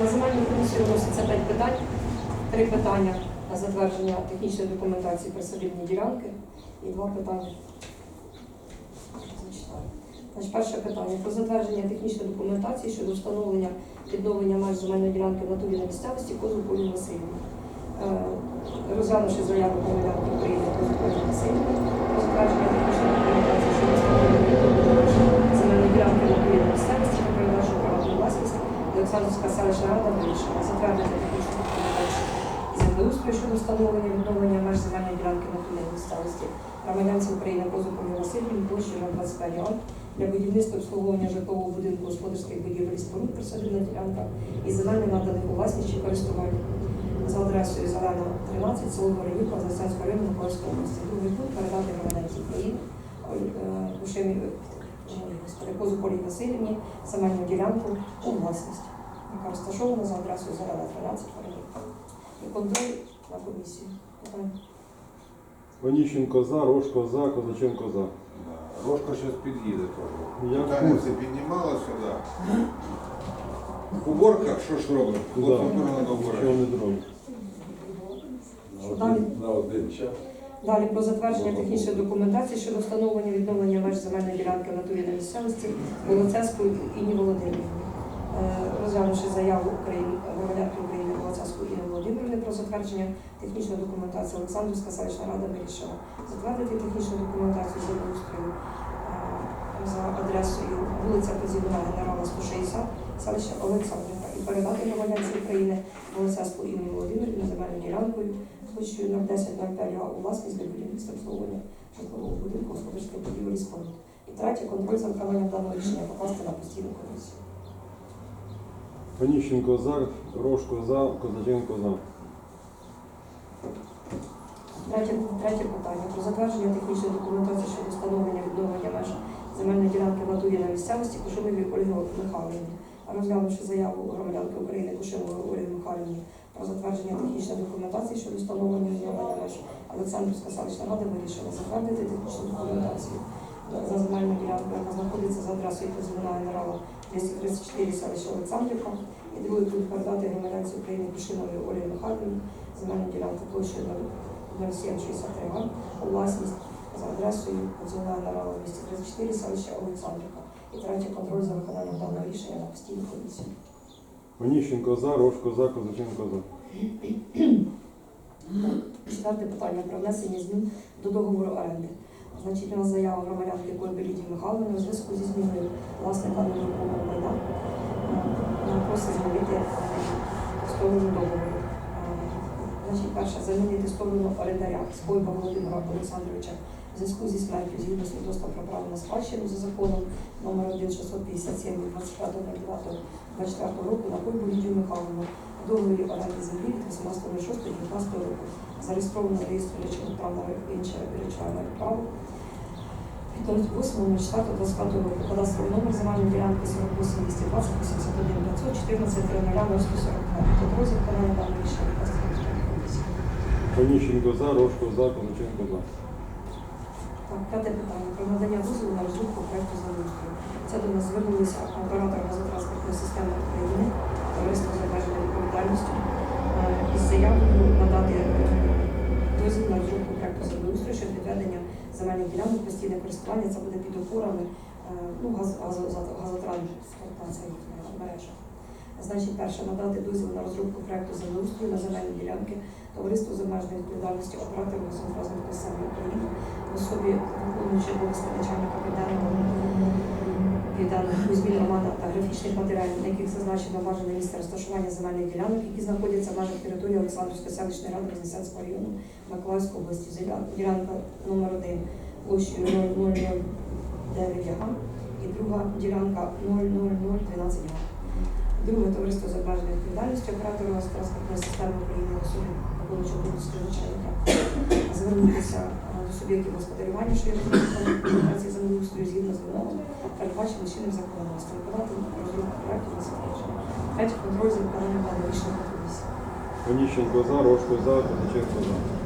На земельну комісію вноситься 5 питань. Три питання на затвердження технічної документації присадибні ділянки і два питання. Значить, перше питання про затвердження технічної документації щодо встановлення відновлення меж земельної ділянки в натурі на місцевості Козу Полі Васильівні. Е, Розглянувши заяву громадянки України Козу Полі Васильівни про затвердження технічної документації щодо встановлення відновлення меж земельної ділянки в натурі на місцевості та передачу приватну власність, Олександрівська селищна рада вирішила затвердити технічну документацію землеустрою щодо встановлення відновлення меж земельної ділянки на місцевості. Громадянці України Козу Полі Васильівні площею на 25 га для будівництва обслуговування житлового будинку господарських будівель споруд присадибна ділянка і земельних наданих у власність чи користування. За адресою Зелена 13, село Бородівка, Застанського району Миколаївської області. Другий пункт передати громадянці України Козу Полі Васильівні земельну ділянку у власність, яка розташована за адресою Зелена 13 Бородівка. І контроль на комісію. Оніщенко за, Рожко за, Козаченко за. Да. Рожка зараз під'їде теж. Я в Питання це піднімалося, да. Уборка, що ж робимо? Да. Хлопцям треба Чого не зроблять? Далі. На один час. Далі про затвердження технічної документації щодо встановлення відновлення меж земельної ділянки в натурі на місцевості Волоцеску Інні Володимирівні. Е, Розглянувши заяву України, громадянки України Волоцеску Інни Володимирівни про затвердження технічної документації, Олександрівська селищна рада вирішила затвердити технічну документацію землеустрою е, за адресою вулиця Позівна Генерала 160, селище Олександрівка і передати громадянці України Волоцеску Інні Володимирівні земельну ділянкою площею 01005 га у власність для будівництва обслуговування житлового будинку господарської будівлі споруд. І третє, контроль за виконанням даного рішення покласти на постійну комісію. Оніщенко за, Рожко за, Козаченко за. Третє, третє питання про затвердження технічної документації щодо встановлення відновлення меж земельної ділянки в на місцевості Кушимові Ольги Михайлівні. Розглянувши заяву громадянки України Кушимової Ольги Михайлівні про затвердження технічної документації щодо встановлення відновлення меж Олександрівська селищна рада вирішила затвердити технічну документацію за земельну ділянку, яка знаходиться за адресою позивна генерала 234 селища Олександрівка. І другий пункт передати громадянці України Кушинової Ольги Михайлівні земельну ділянку площею 0763 га у власність за адресою позивна генерала 234 селища Олександрівка. І третє контроль за виконанням даного рішення на постійну комісію. Оніщенко за, Рожко за, Козаченко за. Четверте питання про внесення змін до договору оренди. Нас заява громадянки Кольби Лідії Михайловни у зв'язку зі зміною власника нерухомого майна. Е, просить змінити е, сторону договору. Е, Значить, перше, замінити сторону орендаря Скойба Володимира Олександровича в зв'язку зі смертю згідно свідоцтва про право на спадщину за законом номер 1 657 від 25.09.24 року на Кольбу Лідію Михайловну договорі оренди землі від 18.06.19 року зареєстровано в реєстрі речових прав на інше речове право. Від 8.04.25 року кадастровий номер земельної ділянки 48 220 81 500 14 00 142. Під розділ виконання даного рішення Кадастрової комісії. Оніщенко за, Рожко за, Козаченко за. Так, п'яте питання про надання дозволу на розробку проекту землеустрою. Це до нас звернулися оператор газотранспортної системи України, товариство з обмеженою відповідальністю е, із заявою надати е, дозвіл на розробку проекту землеустрою щодо відведення земельних ділянок постійне користування. Це буде під опорами е, ну, газ, газо, газотранспортна це їхня мережа. Значить, перше, надати дозвіл на розробку проекту землеустрою на земельні ділянки товариство з обмеженою відповідальністю операторів газотранспортної системи України в особі виконуючи обов'язки начальника південного Кузьмін Романа та графічних матеріалів, на яких зазначено бажане місце розташування земельних ділянок, які знаходяться в межах території Олександрівської селищної ради Вознесенського району Миколаївської області. Ділянка номер 1 площею 00009 га і друга ділянка 00012 га. Друге товариство з обмеженою відповідальністю оператора газотранспортної системи України в особі виконуючого обов'язки начальника звернутися суб'єктів господарювання, що є документації землеустрою згідно з вимогами, передбачено чинним законодавством, подати розробку проекту на затвердження. Третє контроль за виконанням рішення комісії. Оніщенко за, Рожко за, Козаченко за.